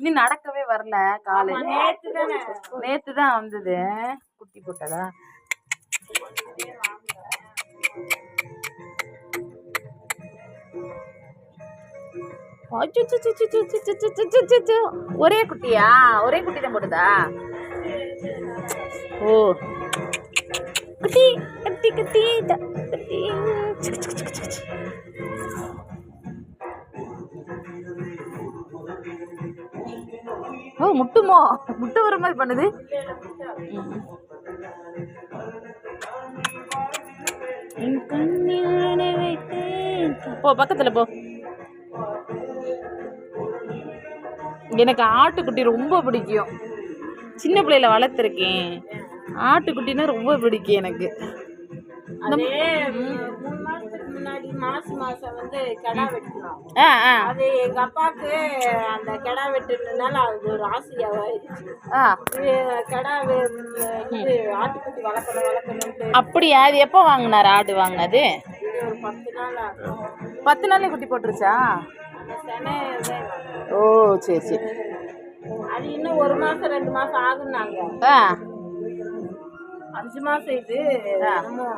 இன்னும் நடக்கவே வரல காலை நேத்து தான் வந்தது. குட்டி போட்டதா ஒரே குட்டியா? ஒரே குட்டி தான் போட்டுதா? ஓ. குட்டி குட்டி குட்டி குட்டி. ஓ முட்டுமோ? முட்டை வர மாதிரி பண்ணுது. போ பக்கத்துல போ. எனக்கு ஆட்டுக்குட்டி ரொம்ப பிடிக்கும். சின்ன பிள்ளையில வளர்த்துருக்கேன். ஆட்டுக்குட்டினா ரொம்ப பிடிக்கும் எனக்கு. மாசி மாசம் வந்து கிடா வெட்டணும் ஆ ஆ. அது எங்க அப்பாவுக்கு அந்த கிடா வெட்டுனதுனால அது ஒரு ஆசையாவாயிருச்சு ஆ. இது கிடா வே- இது ஆட்டுக்குட்டி வளர்க்கணும் வளர்க்கணும்ட்டு அப்படியா? அது எப்போ வாங்கினார் ஆடு வாங்கினது? இது ஒரு பத்து நாள் ஆகும். பத்து நாள்ல குட்டி போட்டுருச்சா? அந்த செனை வந்து ஓ சரி சரி. அது இன்னும் ஒரு மாசம் ரெண்டு மாசம் ஆகுனாங்க ஆ. அஞ்சு மாசம் இது என்னமோ